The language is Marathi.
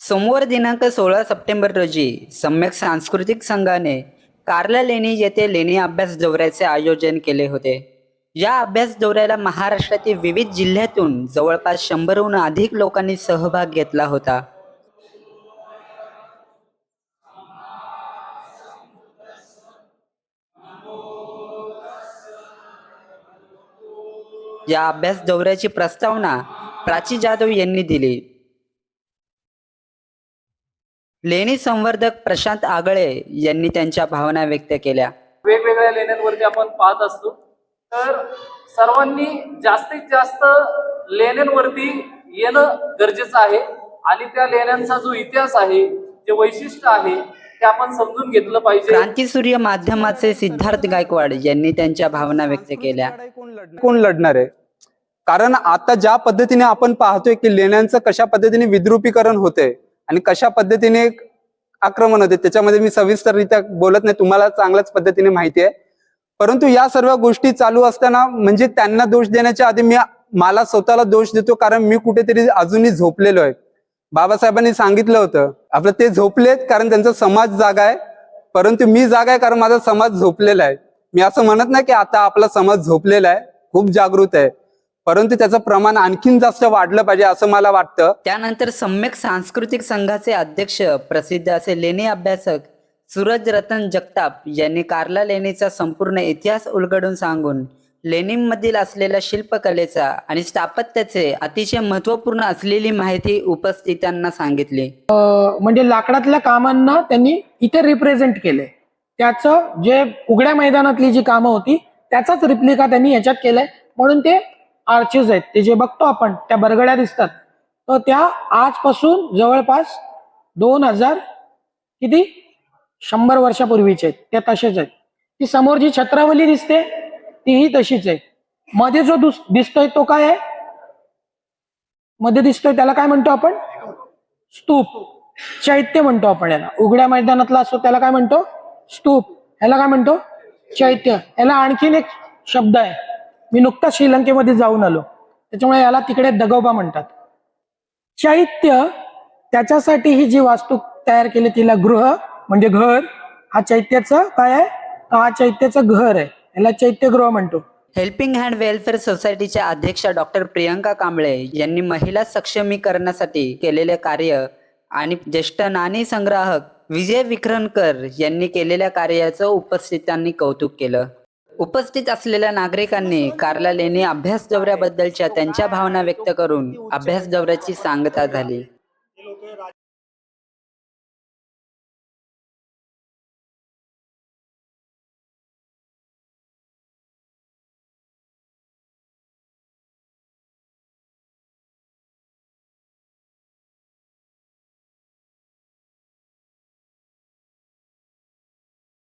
सोमवार दिनांक सोळा सप्टेंबर रोजी सम्यक सांस्कृतिक संघाने कार्ला लेणी येथे लेणी अभ्यास दौऱ्याचे आयोजन केले होते. या अभ्यास दौऱ्याला महाराष्ट्रातील विविध जिल्ह्यातून जवळपास शंभरहून अधिक लोकांनी सहभाग घेतला होता. या अभ्यास दौऱ्याची प्रस्तावना प्राची जाधव यांनी दिली. लेणी संवर्धक प्रशांत आगळे यांनी त्यांच्या भावना व्यक्त केल्या. वेगवेगळ्या लेण्यांवरती आपण पाहत असतो. तर सर्वांनी जास्तीत जास्त लेण्यांवरती येणं गरजेचं आहे आणि त्या लेण्यांचा जो इतिहास आहे जे वैशिष्ट्य आहे ते आपण समजून घेतलं पाहिजे. क्रांतीसूर्य माध्यमाचे सिद्धार्थ गायकवाड यांनी त्यांच्या भावना व्यक्त केल्या. कोण लढणार आहे? कारण आता ज्या पद्धतीने आपण पाहतोय की लेण्यांचं कशा पद्धतीने विद्रुपीकरण होते आणि कशा पद्धतीने एक आक्रमण होते त्याच्यामध्ये मी सविस्तररित्या बोलत नाही तुम्हाला चांगल्याच पद्धतीने माहिती आहे. परंतु या सर्व गोष्टी चालू असताना म्हणजे त्यांना दोष देण्याच्या आधी मी मला स्वतःला दोष देतो कारण मी कुठेतरी अजूनही झोपलेलो आहे. बाबासाहेबांनी सांगितलं होतं आपलं ते झोपलेत कारण त्यांचा समाज जागा आहे परंतु मी जागा आहे कारण माझा समाज झोपलेला आहे. मी असं म्हणत नाही की आता आपला समाज झोपलेला आहे खूप जागृत आहे. परंतु त्याचं प्रमाण आणखीन जास्त वाढलं पाहिजे असं मला वाटतं. त्यानंतर सम्यक सांस्कृतिक संघाचे अध्यक्ष प्रसिद्ध असे लेणी अभ्यासक सूरज रतन जगताप यांनी कार्ला लेणीचा संपूर्ण इतिहास उलगडून सांगून लेणीमधील असलेल्या शिल्पकलेचा आणि स्थापत्याचे अतिशय महत्त्वपूर्ण असलेली माहिती उपस्थितांना सांगितली. म्हणजे लाकडातल्या कामांना त्यांनी इथे रिप्रेझेंट केले. त्याचं जे उघड्या मैदानातली जी कामं होती त्याचाच रिप्लिका त्यांनी याच्यात केलंय. म्हणून ते आर्चीज आहेत. ते जे बघतो आपण त्या बरगड्या दिसतात. तर त्या आजपासून जवळपास दोन हजार किती? शंभर वर्षापूर्वीचे आहेत. त्या तसेच आहेत. ती समोर जी छत्रावली दिसते तीही तशीच आहे. मध्ये जो दुस- दिसतोय तो काय आहे? मध्ये दिसतोय त्याला काय म्हणतो आपण? स्तूप. चैत्य म्हणतो आपण याला. उघड्या मैदानातला असतो त्याला काय म्हणतो? स्तूप. ह्याला काय म्हणतो? चैत्य. याला आणखीन एक शब्द आहे. मी नुकताच श्रीलंकेमध्ये जाऊन आलो. त्याच्यामुळे याला तिकडे दगोबा म्हणतात. चैत्य त्याच्यासाठी ही जी वास्तू तयार केली तिला गृह म्हणजे घर हा चैत्याचं काय आहे? हा चैत्याचं घर आहे. याला चैत्यगृह म्हणतो. हेल्पिंग हँड वेलफेअर सोसायटीच्या अध्यक्षा डॉक्टर प्रियंका कांबळे यांनी महिला सक्षमीकरणासाठी केलेले कार्य आणि ज्येष्ठ नाणी संग्राहक विजय विक्रणकर यांनी केलेल्या कार्याचं उपस्थितांनी कौतुक केलं. उपस्थित असलेल्या नागरिकांनी कार्ला लेणी अभ्यास दौऱ्याबद्दलच्या त्यांच्या भावना व्यक्त करून अभ्यास दौऱ्याची सांगता झाली.